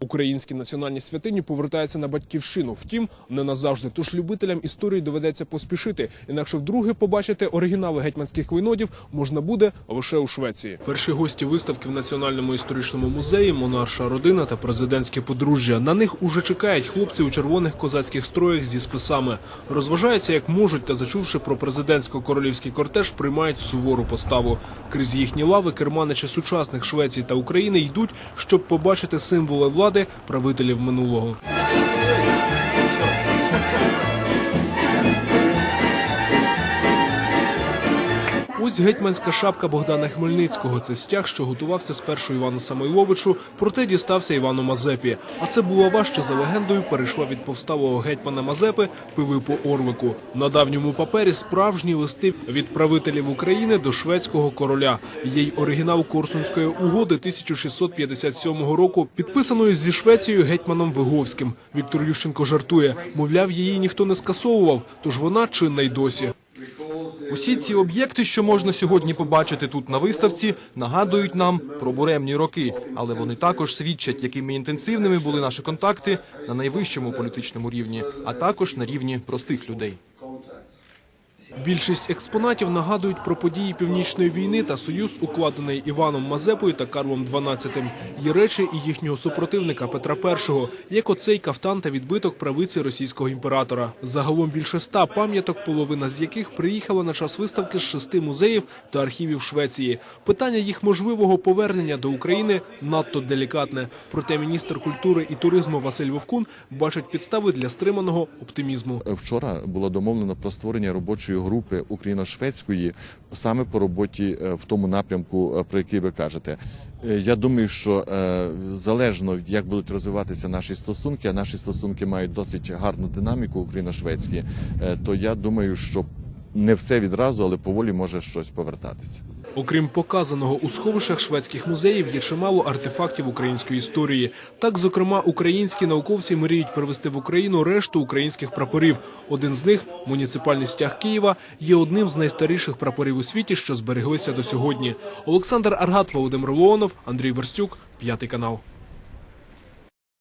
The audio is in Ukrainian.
Українські національні святині повертаються на батьківщину. Втім, не назавжди. Тож любителям історії доведеться поспішити. Інакше вдруге побачити оригінали гетьманських клейнодів можна буде лише у Швеції. Перші гості виставки в національному історичному музеї, монарша родина та президентське подружжя. На них уже чекають хлопці у червоних козацьких строях зі списами. Розважаються як можуть, та зачувши про президентсько-королівський кортеж, приймають сувору поставу. Крізь їхні лави керманичі сучасних Швеції та України йдуть, щоб побачити символи влади правителів минулого. Ось гетьманська шапка Богдана Хмельницького. Це стяг, що готувався спершу Івану Самойловичу, проте дістався Івану Мазепі. А це булава, що за легендою перейшла від повсталого гетьмана Мазепи Пилипу Орлику. На давньому папері справжні листи від правителів України до шведського короля. Й оригінал Корсунської угоди 1657 року, підписаної зі Швецією гетьманом Виговським. Віктор Ющенко жартує, мовляв, її ніхто не скасовував, тож вона чинна й досі. Усі ці об'єкти, що можна сьогодні побачити тут на виставці, нагадують нам про буремні роки, але вони також свідчать, якими інтенсивними були наші контакти на найвищому політичному рівні, а також на рівні простих людей. Більшість експонатів нагадують про події північної війни та союз, укладений Іваном Мазепою та Карлом XII. Є речі і їхнього супротивника Петра І, як оцей кафтан та відбиток правиці російського імператора. Загалом більше ста пам'яток, половина з яких приїхала на час виставки з шести музеїв та архівів Швеції. Питання їх можливого повернення до України надто делікатне. Проте міністр культури і туризму Василь Вовкун бачить підстави для стриманого оптимізму. Вчора було домовлено про створення робочої групи україно-шведської саме по роботі е, в тому напрямку, е, про який ви кажете. Е, Я думаю, що залежно як будуть розвиватися наші стосунки, а наші стосунки мають досить гарну динаміку україно-шведські, то я думаю, що не все відразу, але поволі може щось повертатися. Окрім показаного у сховищах шведських музеїв є чимало артефактів української історії. Так, зокрема, українські науковці мріють привезти в Україну решту українських прапорів. Один з них муніципальний стяг Києва є одним з найстаріших прапорів у світі, що збереглися до сьогодні. Олександр Аргат, Володимир Луонов, Андрій Верстюк, п'ятий канал.